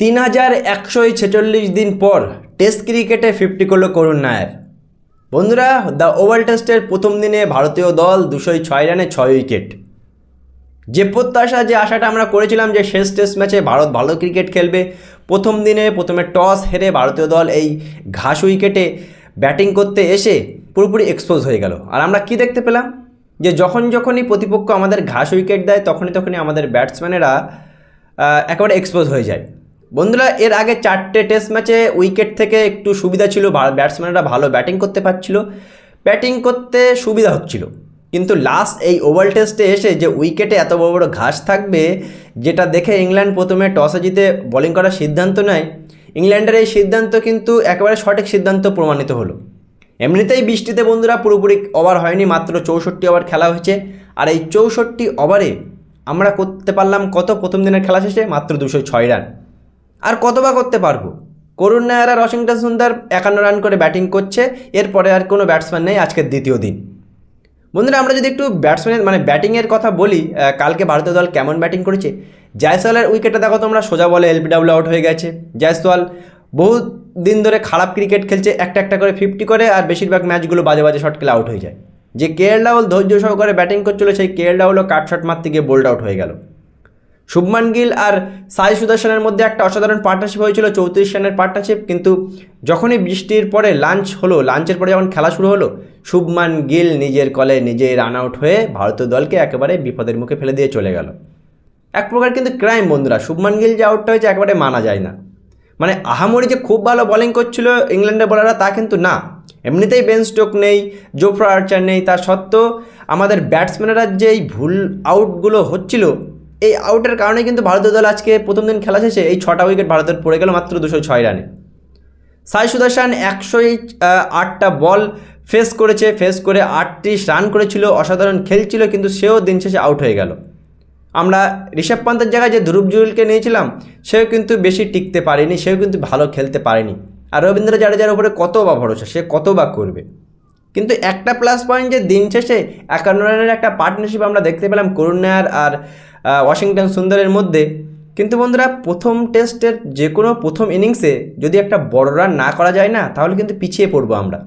তিন হাজার একশো ছেচল্লিশ দিন পর টেস্ট ক্রিকেটে ফিফটি করল করুণ নায়ার। বন্ধুরা, দ্য ওভাল টেস্টের প্রথম দিনে ভারতীয় দল দুশোই ছয় রানে ছয় উইকেট। যে প্রত্যাশা, যে আশাটা আমরা করেছিলাম যে শেষ টেস্ট ম্যাচে ভারত ভালো ক্রিকেট খেলবে, প্রথম দিনে প্রথমে টস হেরে ভারতীয় দল এই ঘাস উইকেটে ব্যাটিং করতে এসে পুরোপুরি এক্সপোজ হয়ে গেল। আর আমরা কি দেখতে পেলাম? যে যখন যখনই প্রতিপক্ষ আমাদের ঘাস উইকেট দেয়, তখনই তখনই আমাদের ব্যাটসম্যানেরা একেবারে এক্সপোজ হয়ে যায়। বন্ধুরা, এর আগে চারটে টেস্ট ম্যাচে উইকেট থেকে একটু সুবিধা ছিল ব্যাটসম্যানরা ভালো ব্যাটিং করতে পারছিল। ব্যাটিং করতে সুবিধা হচ্ছিল। কিন্তু লাস্ট এই ওভাল টেস্টে এসে যে উইকেটে এত বড় বড় ঘাস থাকবে, যেটা দেখে ইংল্যান্ড প্রথমে টসে জিতে বোলিং করার সিদ্ধান্ত নেয়। ইংল্যান্ডের এই সিদ্ধান্ত কিন্তু একেবারে সঠিক সিদ্ধান্ত প্রমাণিত হলো। এমনিতেই বৃষ্টিতে বন্ধুরা পুরোপুরি ওভার হয়নি, মাত্র চৌষট্টি ওভার খেলা হয়েছে। আর এই চৌষট্টি ওভারে আমরা করতে পারলাম কত? প্রথম দিনের খেলা শেষে মাত্র দুশো ছয় রান আর কত বা করতে পারব? করুণ নায়ার আর ওয়াশিংটন সুন্দর একান্ন রান করে ব্যাটিং করছে, এরপরে আর কোনো ব্যাটসম্যান নেই আজকের দ্বিতীয় দিন। বন্ধুরা, আমরা যদি একটু ব্যাটসম্যানের মানে ব্যাটিংয়ের কথা বলি কালকে ভারতীয় দল কেমন ব্যাটিং করেছে? জয়সওয়ালের উইকেটটা দেখো তোমরা, সোজা বলে এলবিডাব্লিউ আউট হয়ে গেছে। জয়সওয়াল বহু দিন ধরে খারাপ ক্রিকেট খেলছে, একটা একটা করে ফিফটি করে, আর বেশিরভাগ ম্যাচগুলো বাজে বাজে শট খেলে আউট হয়ে যায়। যে কে এল রাহুল ধৈর্য সহকারে ব্যাটিং করছিল, সেই কে এল রাহুলও কাট শট মারতে গিয়ে বোল্ড আউট হয়ে গেল। শুভমান গিল আর সাই সুদর্শনের মধ্যে একটা অসাধারণ পার্টনারশিপ হয়েছিল, চৌত্রিশ রানের পার্টনারশিপ কিন্তু যখনই বৃষ্টির পরে লাঞ্চ হলো লাঞ্চের পরে যখন খেলা শুরু হলো, শুভমান গিল নিজের কলে নিজে রান আউট হয়ে ভারতীয় দলকে একেবারে বিপদের মুখে ফেলে দিয়ে চলে গেল। এক প্রকার কিন্তু ক্রাইম বন্ধুরা, শুভমান গিল যে আউটটা হয়েছে একেবারে মানা যায় না। মানে আহামরি যে খুব ভালো বোলিং করছিল ইংল্যান্ডের বলাররা তা কিন্তু না। এমনিতেই বেন স্টোক নেই জোফ্রা আর্চার নেই, তা সত্ত্বেও আমাদের ব্যাটসম্যানেরা যে এই ভুল আউটগুলো হচ্ছিল এই আউটের কারণে কিন্তু ভারতীয় দল আজকে প্রথম দিন খেলা শেষে এই ছটা উইকেট ভারতের পড়ে গেল মাত্র দুশো ছয় রানে। সাই সুদর্শন একশোই আটটা বল ফেস করেছে ফেস করে আটত্রিশ রান করেছিল, অসাধারণ খেলছিল, কিন্তু সেও দিন শেষে আউট হয়ে গেল। আমরা ঋষভ পান্তের জায়গায় যে ধ্রুব জুয়েলকে নিয়েছিলাম, সেও কিন্তু বেশি টিকতে পারেনি, সেও কিন্তু ভালো খেলতে পারেনি। আর রবীন্দ্র জাডেজার উপরে কত বা ভরসা, সে কত বা করবে? কিন্তু একটা প্লাস পয়েন্ট যে দিন শেষে একান্ন রানের একটা পার্টনারশিপ আমরা দেখতে পেলাম করুণ নায়ার আর ওয়াশিংটন সুন্দরের মধ্যে। কিন্তু বন্ধুরা, প্রথম টেস্টের যে কোনো প্রথম ইনিংসে যদি একটা বড় রান না করা যায় না, তাহলে কিন্তু পিছিয়ে পড়ব আমরা।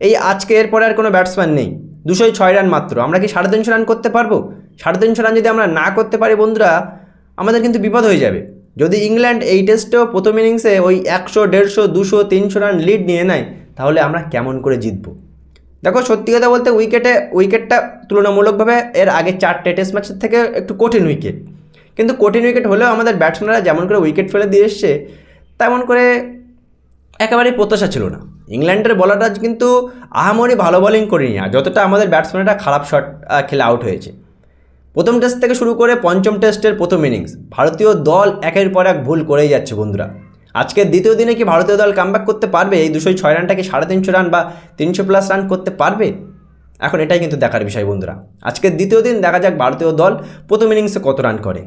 এই আজকে এরপরে আর কোনো ব্যাটসম্যান নেই। দুশোই ছয় রান মাত্র। আমরা কি সাড়ে তিনশো রান করতে পারব? সাড়ে তিনশো রান যদি আমরা না করতে পারি বন্ধুরা, আমাদের কিন্তু বিপদ হয়ে যাবে। যদি ইংল্যান্ড এই টেস্টেও প্রথম ইনিংসে ওই একশো, দেড়শো, দুশো, তিনশো রান লিড নিয়ে নেয়, তাহলে আমরা কেমন করে জিতবো? দেখো, সত্যি কথা বলতে উইকেটে উইকেটটা তুলনামূলকভাবে এর আগে চারটে টেস্ট ম্যাচের থেকে একটু কঠিন উইকেট কিন্তু কঠিন উইকেট হলেও আমাদের ব্যাটসম্যানরা যেমন করে উইকেট ফেলে দিয়ে এসছে, তেমন করে একেবারেই প্রত্যাশা ছিল না। ইংল্যান্ডের বলাররা কিন্তু আহামরি ভালো বোলিং করেনি, আর যতটা আমাদের ব্যাটসম্যানরা খারাপ শট খেলে আউট হয়েছে। প্রথম টেস্ট থেকে শুরু করে পঞ্চম টেস্টের প্রথম ইনিংস ভারতীয় দল একের পর এক ভুল করেই যাচ্ছে বন্ধুরা। আজকের দ্বিতীয় দিনে কি ভারতীয় দল কামব্যাক করতে পারবে? এই দুশোই ছয় রানটাকে সাড়ে তিনশো রান বা তিনশো প্লাস রান করতে পারবে? এখন এটাই কিন্তু দেখার বিষয় বন্ধুরা। আজকের দ্বিতীয় দিন দেখা যাক ভারতীয় দল প্রথম ইনিংসে কত রান করে।